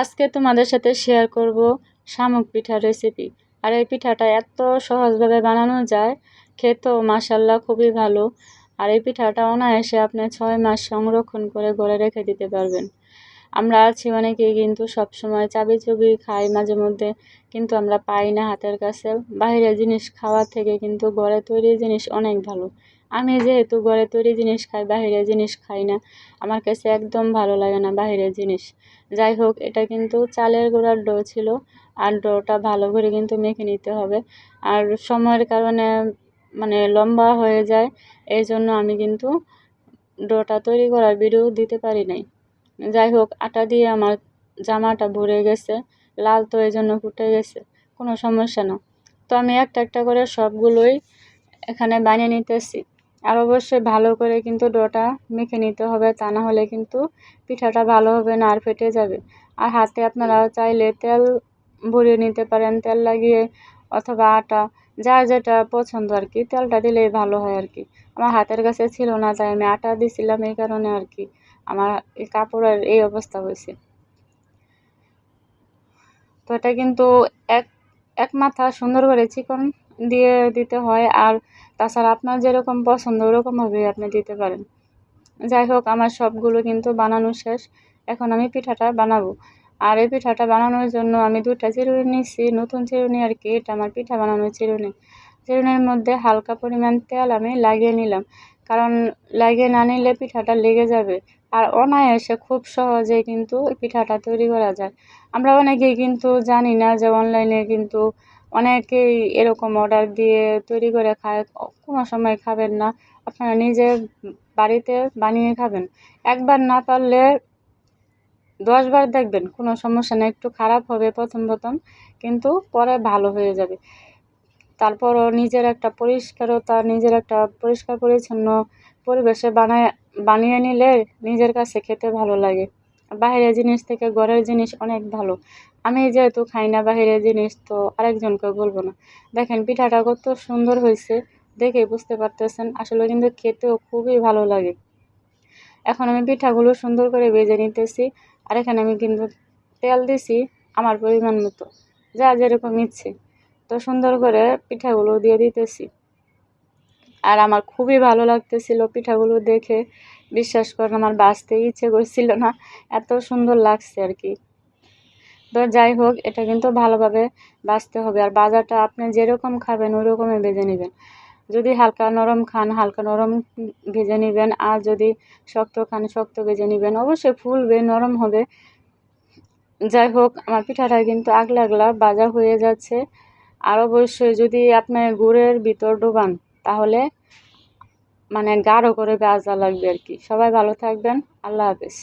আজকে তোমাদের সাথে শেয়ার করব শামুক পিঠার রেসিপি আর এই পিঠাটা এত সহজভাবে বানানো যায়, খেতেও মাসাল্লাহ খুবই ভালো। আর এই পিঠাটা অনায়াসে আপনি ছয় মাস সংরক্ষণ করে ঘরে রেখে দিতে পারবেন। আমরা আছি অনেকেই কিন্তু সবসময় চাবি চুবি খাই মাঝে মধ্যে, কিন্তু আমরা পাই না হাতের কাছে। বাইরের জিনিস খাওয়ার থেকে কিন্তু ঘরে তৈরি জিনিস অনেক ভালো। আমি যেহেতু ঘরে তৈরি জিনিস খাই, বাহিরের জিনিস খাই না, আমার কাছে একদম ভালো লাগে না বাহিরের জিনিস। যাই হোক, এটা কিন্তু চালের গুঁড়ার ডো ছিল, আর ডোটা ভালো করে কিন্তু মেখে নিতে হবে। আর সময়ের কারণে মানে লম্বা হয়ে যায় এই জন্য আমি কিন্তু ডোটা তৈরি করার ভিডিও দিতে পারি নাই। যাই হোক, আটা দিয়ে আমার জামাটা ভরে গেছে, লাল তো এই জন্য ফুটে গেছে, কোনো সমস্যা না। তো আমি একটা একটা করে সবগুলোই এখানে বানিয়ে নিতেছি। আর অবশ্যই ভালো করে কিন্তু ডোটা মেখে নিতে হবে, তা না হলে কিন্তু পিঠাটা ভালো হবে না আর ফেটে যাবে। আর হাতে আপনারা চাইলে তেল ভরিয়ে নিতে পারেন, তেল লাগিয়ে অথবা আটা, যার যেটা পছন্দ আর কি, তেলটা দিলেই ভালো হয় আর কি। আমার হাতের কাছে ছিল না, তাই আমি আটা দিছিলাম এই কারণে আর কি, আমার এই কাপড়ের এই অবস্থা হয়েছে। তো এটা কিন্তু এক এক মাথা সুন্দর করে চিকন দিয়ে দিতে হয়। আর তাছাড়া আপনার যেরকম পছন্দ ওরকমভাবে আপনি দিতে পারেন। যাই হোক, আমার সবগুলো কিন্তু বানানো শেষ। এখন আমি পিঠাটা বানাবো। আর এই পিঠাটা বানানোর জন্য আমি দুটা চিরুনি নিচ্ছি নতুন চিরুনি আর কি। এটা আমার পিঠা বানানোর চিরুনি। চিরুনির মধ্যে হালকা পরিমাণ তেল আমি লাগিয়ে নিলাম। কারণ লাগিয়ে না নিলে পিঠাটা লেগে যাবে। আর অনায়াসে খুব সহজে কিন্তু পিঠাটা তৈরি করা যায়। আমরা অনেকেই কিন্তু জানি না যে অনলাইনে কিন্তু অনেকেই এরকম অর্ডার দিয়ে তৈরি করে খায়। কোনো সময় খাবেন না। আপনারা নিজে বাড়িতে বানিয়ে খাবেন। একবার না পারলে দশবার দেখবেন, কোনো সমস্যা নেই। একটু খারাপ হবে প্রথম প্রথম, কিন্তু পরে ভালো হয়ে যাবে। তারপরও নিজের একটা পরিষ্কারতা, নিজের একটা পরিষ্কার পরিচ্ছন্ন পরিবেশে বানায়, বানিয়ে নিলে নিজের কাছে খেতে ভালো লাগে। বাইরের জিনিস থেকে ঘরের জিনিস অনেক ভালো। আমি যেহেতু খাই না বাইরের জিনিস, তো আরেকজনকে বলব না। দেখেন, পিঠাটা কত সুন্দর হয়েছে, দেখে বুঝতে পারতেছেন। আসলে কিন্তু খেতেও খুবই ভালো লাগে। এখন আমি পিঠাগুলো সুন্দর করে ভেজে নিতেছি, আর এখানে আমি কিন্তু তেল দিছি আমার পরিমাণ মতো, যা যেরকম ইচ্ছে। তো সুন্দর করে পিঠাগুলো দিয়ে দিতেছি। আর আমার খুবই ভালো লাগতেছিল পিঠাগুলো দেখে। বিশ্বাস করেন, আমার বাঁচতে ইচ্ছে করছিল না। এত সুন্দর লাগছে আর কি। তো যাই হোক, এটা কিন্তু ভালোভাবে বাঁচতে হবে। আর বাজারটা আপনি যেরকম খাবেন ওই রকমই ভেজে নেবেন। যদি হালকা নরম খান, হালকা নরম ভেজে নেবেন। আর যদি শক্ত খান, শক্ত ভেজে নেবেন। অবশ্যই ফুলবে, নরম হবে। যাই হোক, আমার পিঠাটা কিন্তু আগলা আগলা, বাজা হয়ে যাচ্ছে। আর অবশ্যই যদি আপনি গুড়ের ভিতর ডোবান তাহলে মানে গাঢ় করে বেজা লাগবে আর কি। সবাই ভালো থাকবেন। আল্লাহ হাফেজ।